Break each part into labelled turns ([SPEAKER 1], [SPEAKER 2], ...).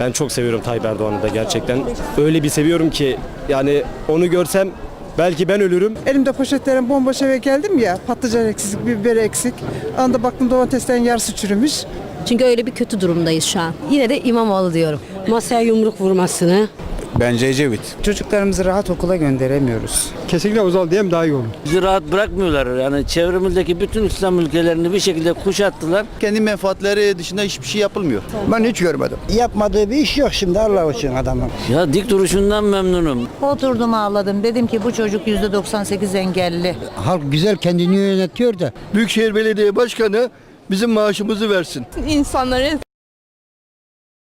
[SPEAKER 1] Ben çok seviyorum Tayyip Erdoğan'ı da gerçekten. Öyle bir seviyorum ki yani onu görsem belki ben ölürüm.
[SPEAKER 2] Elimde poşetlerin bomboş eve geldim ya patlıcan eksik, biber eksik. Anda baktım domateslerin yarısı çürümüş.
[SPEAKER 3] Çünkü öyle bir kötü durumdayız şu an. Yine de İmamoğlu diyorum.
[SPEAKER 4] masaya yumruk vurmasını,
[SPEAKER 5] Bence Ecevit.
[SPEAKER 6] Çocuklarımızı rahat okula gönderemiyoruz.
[SPEAKER 7] Kesinlikle Özal diyeyim daha iyi olur.
[SPEAKER 8] Bizi rahat bırakmıyorlar. Yani çevremizdeki bütün İslam ülkelerini bir şekilde kuşattılar.
[SPEAKER 5] Kendi menfaatleri dışında hiçbir şey yapılmıyor.
[SPEAKER 7] Ben hiç görmedim.
[SPEAKER 6] Yapmadığı bir iş yok şimdi Allah için adamın.
[SPEAKER 8] Ya dik duruşundan memnunum.
[SPEAKER 9] Oturdum ağladım. Dedim ki bu çocuk %98 engelli.
[SPEAKER 6] Halk güzel kendini yönetiyor da
[SPEAKER 7] Büyükşehir Belediye Başkanı bizim maaşımızı versin.
[SPEAKER 3] İnsanları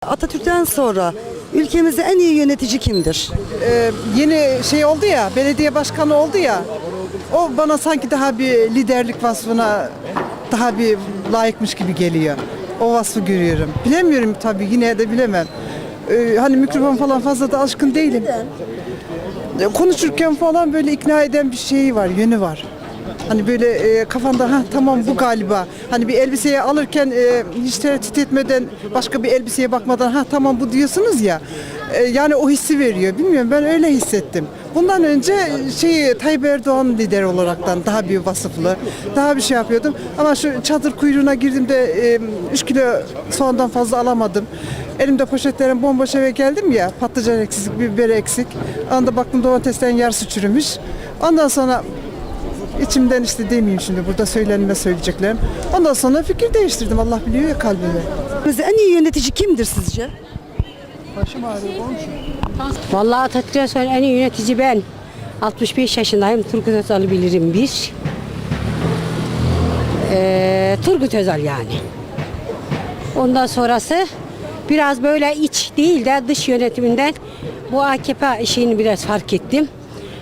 [SPEAKER 10] Atatürk'ten sonra ülkemizde en iyi yönetici kimdir?
[SPEAKER 2] Ee, yeni şey oldu ya, belediye başkanı oldu ya. O bana sanki daha bir liderlik vasfına daha bir layıkmış gibi geliyor. O vasfı görüyorum. Bilemiyorum tabii yine de bilemem. Ee, hani mikrofon falan fazla da alışkın değilim. Ee, Konuşurken falan böyle ikna eden bir şeyi var, yönü var. Hani böyle e, kafanda ha tamam bu galiba. Hani bir elbiseyi alırken e, hiç tereddüt etmeden başka bir elbiseye bakmadan ha tamam bu diyorsunuz ya. E, yani o hissi veriyor. Bilmiyorum ben öyle hissettim. Bundan önce şey Tayyip Erdoğan lider olaraktan daha bir vasıflı, daha bir şey yapıyordum. Ama şu çadır kuyruğuna girdiğimde 3 kilo soğandan fazla alamadım. Elimde poşetlerin bomboş eve geldim ya patlıcan eksik, biber eksik. Anda baktım domateslerin yarısı çürümüş. Ondan sonra İçimden işte demeyeyim şimdi burada söylenme söyleyeceklerim. Ondan sonra fikir değiştirdim. Allah biliyor ya kalbimi.
[SPEAKER 10] Ülkemizde en iyi yönetici kimdir sizce?
[SPEAKER 4] Vallahi Atatürk'ten sonra en iyi yönetici ben. 65 yaşındayım. Turgut Özal'ı bilirim bir. Ee, Turgut Özal yani. Ondan sonrası biraz böyle iç değil de dış yönetiminden bu AKP şeyini biraz fark ettim.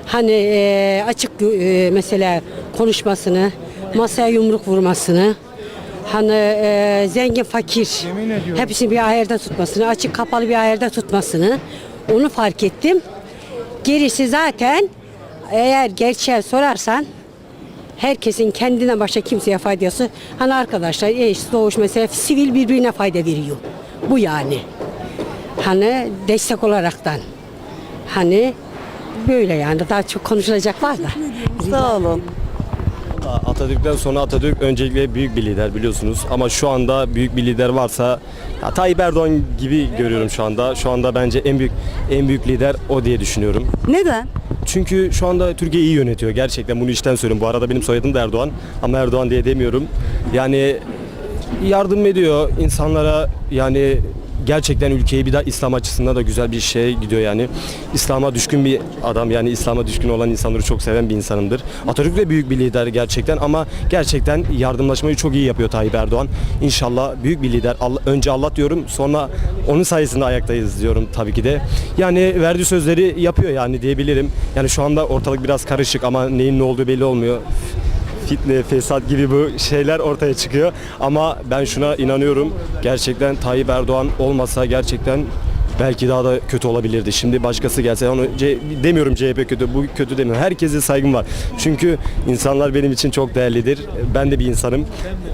[SPEAKER 4] Hani e, açık e, mesela konuşmasını, masaya yumruk vurmasını, hani e, zengin fakir hepsini bir ayarda tutmasını, açık kapalı bir ayarda tutmasını onu fark ettim. Gerisi zaten eğer gerçeği sorarsan herkesin kendine başka kimseye faydası hani arkadaşlar eş doğuş mesela sivil birbirine fayda veriyor. Bu yani. Hani destek olaraktan. Hani böyle yani daha çok konuşulacak var da.
[SPEAKER 10] Sağ olun.
[SPEAKER 1] Atatürk'ten sonra Atatürk öncelikle büyük bir lider biliyorsunuz. Ama şu anda büyük bir lider varsa ya Tayyip Erdoğan gibi görüyorum şu anda. Şu anda bence en büyük en büyük lider o diye düşünüyorum.
[SPEAKER 10] Neden?
[SPEAKER 1] Çünkü şu anda Türkiye iyi yönetiyor. Gerçekten bunu içten söylüyorum. Bu arada benim soyadım da Erdoğan. Ama Erdoğan diye demiyorum. Yani yardım ediyor insanlara yani gerçekten ülkeyi bir daha İslam açısından da güzel bir şeye gidiyor yani. İslam'a düşkün bir adam yani İslam'a düşkün olan insanları çok seven bir insanımdır. Atatürk de büyük bir lider gerçekten ama gerçekten yardımlaşmayı çok iyi yapıyor Tayyip Erdoğan. İnşallah büyük bir lider. Önce Allah diyorum sonra onun sayesinde ayaktayız diyorum tabii ki de. Yani verdiği sözleri yapıyor yani diyebilirim. Yani şu anda ortalık biraz karışık ama neyin ne olduğu belli olmuyor fitne, fesat gibi bu şeyler ortaya çıkıyor. Ama ben şuna inanıyorum. Gerçekten Tayyip Erdoğan olmasa gerçekten belki daha da kötü olabilirdi. Şimdi başkası gelse onu C- demiyorum CHP kötü, bu kötü demiyorum. Herkese saygım var. Çünkü insanlar benim için çok değerlidir. Ben de bir insanım.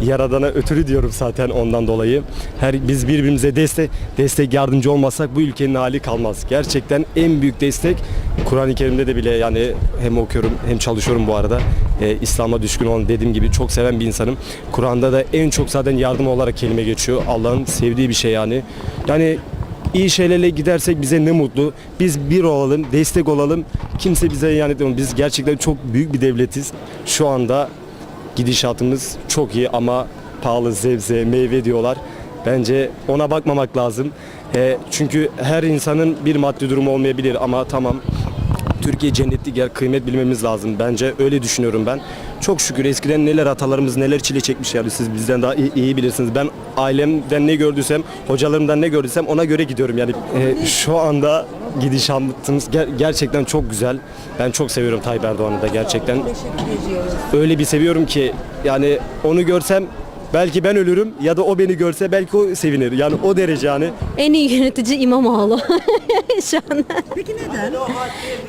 [SPEAKER 1] Yaradana ötürü diyorum zaten ondan dolayı. Her biz birbirimize destek destek yardımcı olmasak bu ülkenin hali kalmaz. Gerçekten en büyük destek Kur'an-ı Kerim'de de bile yani hem okuyorum hem çalışıyorum bu arada. Ee, İslam'a düşkün olan dediğim gibi çok seven bir insanım. Kur'an'da da en çok zaten yardım olarak kelime geçiyor. Allah'ın sevdiği bir şey yani. Yani iyi şeylerle gidersek bize ne mutlu. Biz bir olalım, destek olalım. Kimse bize yani etmiyor. Biz gerçekten çok büyük bir devletiz. Şu anda gidişatımız çok iyi ama pahalı sebze, meyve diyorlar. Bence ona bakmamak lazım. E, çünkü her insanın bir maddi durumu olmayabilir ama tamam Türkiye cennetlik yer kıymet bilmemiz lazım. Bence öyle düşünüyorum ben. Çok şükür eskiden neler atalarımız neler çile çekmiş yani siz bizden daha iyi, iyi bilirsiniz. Ben ailemden ne gördüysem, hocalarımdan ne gördüysem ona göre gidiyorum. Yani e, şu anda gidişatımız ger- gerçekten çok güzel. Ben çok seviyorum Tayyip Erdoğan'ı da gerçekten. Öyle bir seviyorum ki yani onu görsem belki ben ölürüm ya da o beni görse belki o sevinir. Yani o derece yani.
[SPEAKER 3] en iyi yönetici İmamoğlu şu an.
[SPEAKER 10] Peki neden?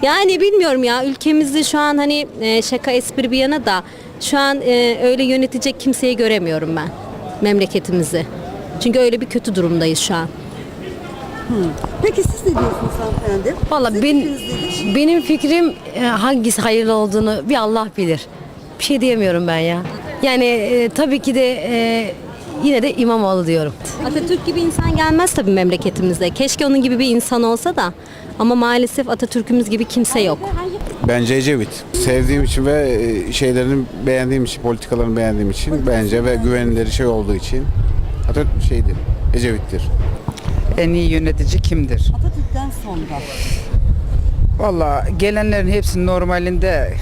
[SPEAKER 3] Yani bilmiyorum ya ülkemizde şu an hani e, şaka espri bir yana da şu an e, öyle yönetecek kimseyi göremiyorum ben memleketimizi. Çünkü öyle bir kötü durumdayız şu an.
[SPEAKER 10] Peki siz ne diyorsunuz hanımefendi?
[SPEAKER 4] Valla
[SPEAKER 10] Sizin
[SPEAKER 4] ben,
[SPEAKER 10] fikriniz nedir?
[SPEAKER 4] benim fikrim e, hangisi hayırlı olduğunu bir Allah bilir. Bir şey diyemiyorum ben ya. Yani e, tabii ki de e, yine de İmamoğlu diyorum.
[SPEAKER 3] Atatürk gibi insan gelmez tabii memleketimize. Keşke onun gibi bir insan olsa da. Ama maalesef Atatürk'ümüz gibi kimse yok.
[SPEAKER 5] Bence Ecevit. Sevdiğim için ve e, şeylerini beğendiğim için, politikalarını beğendiğim için bence ve güvenileri şey olduğu için Atatürk şeydir. Ecevit'tir.
[SPEAKER 6] En iyi yönetici kimdir?
[SPEAKER 10] Atatürk'ten sonra.
[SPEAKER 6] Valla gelenlerin hepsini normalinde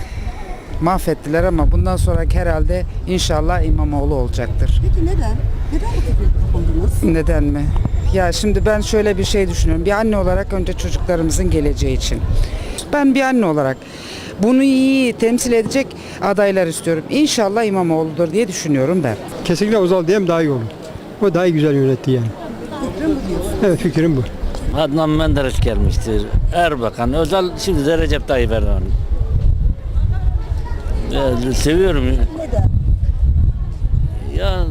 [SPEAKER 6] mahvettiler ama bundan sonraki herhalde inşallah İmamoğlu olacaktır.
[SPEAKER 10] Peki neden? Neden Atatürk'ü buldunuz?
[SPEAKER 6] Neden mi? Ya şimdi ben şöyle bir şey düşünüyorum. Bir anne olarak önce çocuklarımızın geleceği için. Ben bir anne olarak bunu iyi temsil edecek adaylar istiyorum. İnşallah İmamoğlu'dur diye düşünüyorum ben.
[SPEAKER 7] Kesinlikle Özal diyeyim daha iyi olur. O daha iyi güzel yönetti yani. Evet fikrim bu.
[SPEAKER 8] Adnan Menderes gelmiştir. Erbakan, Özal şimdi de Recep Tayyip Erdoğan. Ya, seviyorum.
[SPEAKER 10] Neden?
[SPEAKER 8] Ya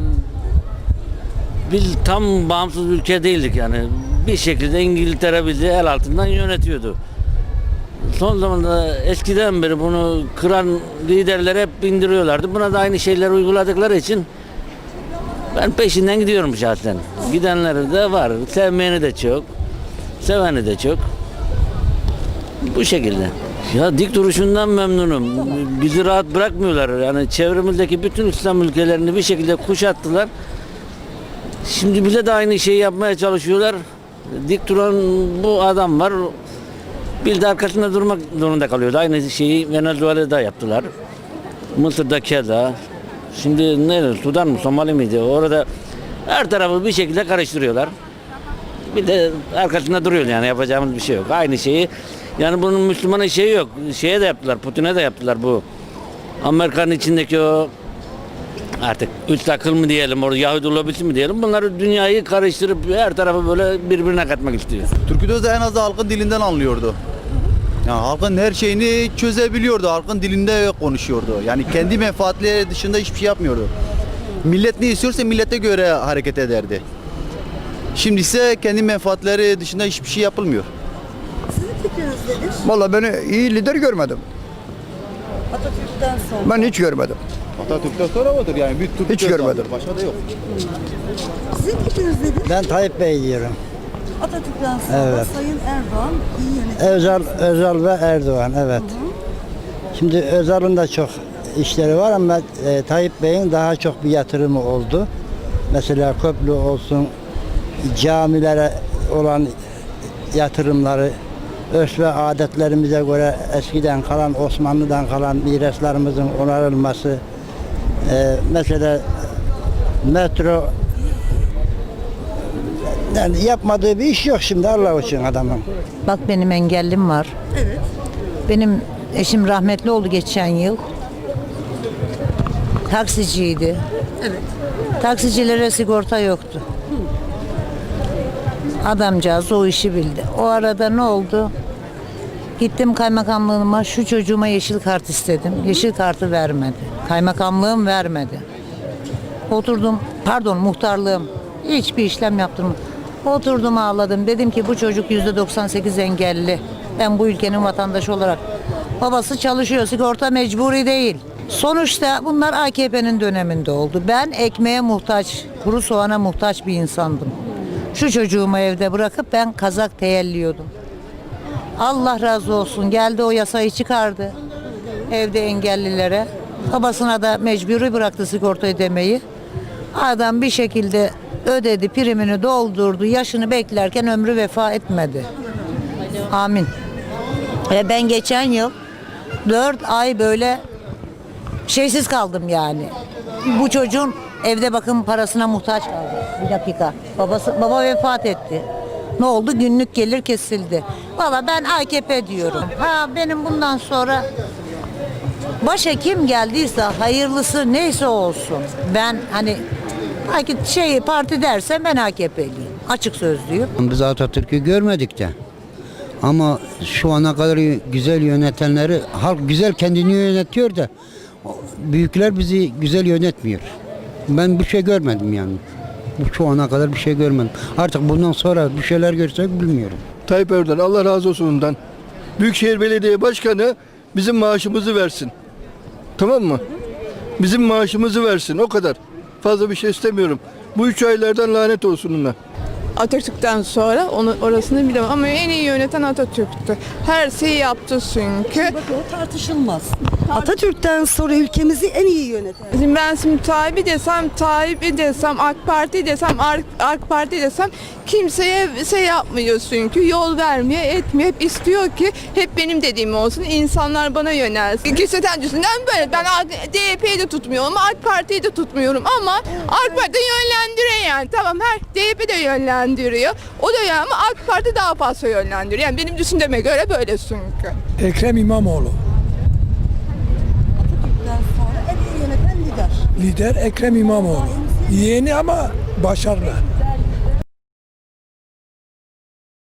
[SPEAKER 8] biz tam bağımsız ülke değildik yani. Bir şekilde İngiltere bizi el altından yönetiyordu. Son zamanda eskiden beri bunu kıran liderler hep indiriyorlardı. Buna da aynı şeyler uyguladıkları için ben peşinden gidiyorum şahsen. Gidenleri de var. Sevmeyeni de çok. Seveni de çok. Bu şekilde. Ya dik duruşundan memnunum. Bizi rahat bırakmıyorlar. Yani çevremizdeki bütün İslam ülkelerini bir şekilde kuşattılar. Şimdi bize de aynı şeyi yapmaya çalışıyorlar. Dik duran bu adam var. Bir de arkasında durmak zorunda kalıyordu. Aynı şeyi Venezuela'da yaptılar. Mısır'da keza. Şimdi ne Sudan mı Somali miydi? Orada her tarafı bir şekilde karıştırıyorlar. Bir de arkasında duruyor yani yapacağımız bir şey yok. Aynı şeyi yani bunun Müslümanın şeyi yok. Şeye de yaptılar, Putin'e de yaptılar bu. Amerika'nın içindeki o artık üç akıl mı diyelim, orada Yahudi lobisi mi diyelim. Bunları dünyayı karıştırıp her tarafı böyle birbirine katmak istiyor.
[SPEAKER 5] Türkü Özel en az halkın dilinden anlıyordu. Yani halkın her şeyini çözebiliyordu. Halkın dilinde konuşuyordu. Yani kendi menfaatleri dışında hiçbir şey yapmıyordu. Millet ne istiyorsa millete göre hareket ederdi. Şimdi ise kendi menfaatleri dışında hiçbir şey yapılmıyor.
[SPEAKER 10] Fikriniz nedir?
[SPEAKER 7] Valla ben iyi lider görmedim.
[SPEAKER 10] Atatürk'ten sonra.
[SPEAKER 7] Ben hiç görmedim.
[SPEAKER 5] Atatürk'ten sonra odur yani. Bir Türk
[SPEAKER 7] Hiç görmedim.
[SPEAKER 5] Başka da yok.
[SPEAKER 10] Sizin fikriniz nedir?
[SPEAKER 6] Ben Tayyip Bey diyorum.
[SPEAKER 10] Atatürk'ten sonra
[SPEAKER 6] Evet.
[SPEAKER 10] Sayın Erdoğan iyi yönetici.
[SPEAKER 6] Özal, Özal ve Erdoğan evet. Şimdi Özal'ın da çok işleri var ama e, Tayyip Bey'in daha çok bir yatırımı oldu. Mesela köprü olsun, camilere olan yatırımları, örf ve adetlerimize göre eskiden kalan, Osmanlı'dan kalan miraslarımızın onarılması, e, mesela metro yani yapmadığı bir iş yok şimdi Allah için adamın.
[SPEAKER 9] Bak benim engellim var.
[SPEAKER 10] Evet.
[SPEAKER 9] Benim eşim rahmetli oldu geçen yıl. Taksiciydi.
[SPEAKER 10] Evet.
[SPEAKER 9] Taksicilere sigorta yoktu. Adamcağız o işi bildi. O arada ne oldu? Gittim kaymakamlığıma şu çocuğuma yeşil kart istedim. Yeşil kartı vermedi. Kaymakamlığım vermedi. Oturdum, pardon muhtarlığım. Hiçbir işlem yaptım. Oturdum ağladım. Dedim ki bu çocuk yüzde 98 engelli. Ben bu ülkenin vatandaşı olarak. Babası çalışıyor, sigorta mecburi değil. Sonuçta bunlar AKP'nin döneminde oldu. Ben ekmeğe muhtaç, kuru soğana muhtaç bir insandım. Şu çocuğumu evde bırakıp ben kazak teyelliyordum. Allah razı olsun geldi o yasayı çıkardı. Evde engellilere. Babasına da mecburi bıraktı sigorta ödemeyi. Adam bir şekilde ödedi, primini doldurdu. Yaşını beklerken ömrü vefa etmedi. Amin. Ve ben geçen yıl 4 ay böyle şeysiz kaldım yani. Bu çocuğun evde bakım parasına muhtaç kaldı. Bir dakika. Babası baba vefat etti. Ne oldu? Günlük gelir kesildi. Valla ben AKP diyorum. Ha benim bundan sonra başa kim geldiyse hayırlısı neyse olsun. Ben hani belki şey parti derse ben AKP'liyim. Açık sözlüyüm.
[SPEAKER 6] Biz Atatürk'ü görmedik de. Ama şu ana kadar güzel yönetenleri, halk güzel kendini yönetiyor da büyükler bizi güzel yönetmiyor. Ben bu şey görmedim yani. bu şu ana kadar bir şey görmedim. Artık bundan sonra bir şeyler görsek bilmiyorum.
[SPEAKER 7] Tayyip Erdoğan Allah razı olsun ondan. Büyükşehir Belediye Başkanı bizim maaşımızı versin. Tamam mı? Bizim maaşımızı versin o kadar. Fazla bir şey istemiyorum. Bu üç aylardan lanet olsun ona.
[SPEAKER 11] Atatürk'ten sonra onu orasını bilemem ama en iyi yöneten Atatürk'tü. Her şeyi yaptı çünkü.
[SPEAKER 10] Bak o tartışılmaz. Atatürk'ten sonra ülkemizi en iyi yöneten.
[SPEAKER 11] Şimdi ben şimdi Tayyip'i desem, Tayyip'i desem, AK Parti desem, AK, AK Parti desem kimseye şey yapmıyor çünkü yol vermiyor, etmiyor. Hep istiyor ki hep benim dediğim olsun. insanlar bana yönelsin. Kişisel düşünden böyle. Ben DYP'yi de tutmuyorum, AK Parti'yi de tutmuyorum ama AK Parti yönlendiriyor yani. Tamam her DYP de yönlendiriyor. O da yani ama AK Parti daha fazla yönlendiriyor. Yani benim düşündüğüme göre böyle çünkü.
[SPEAKER 7] Ekrem İmamoğlu.
[SPEAKER 10] Atatürk'ten sonra en iyi yöneten lider.
[SPEAKER 7] Lider Ekrem İmamoğlu. Yeni ama başarılı.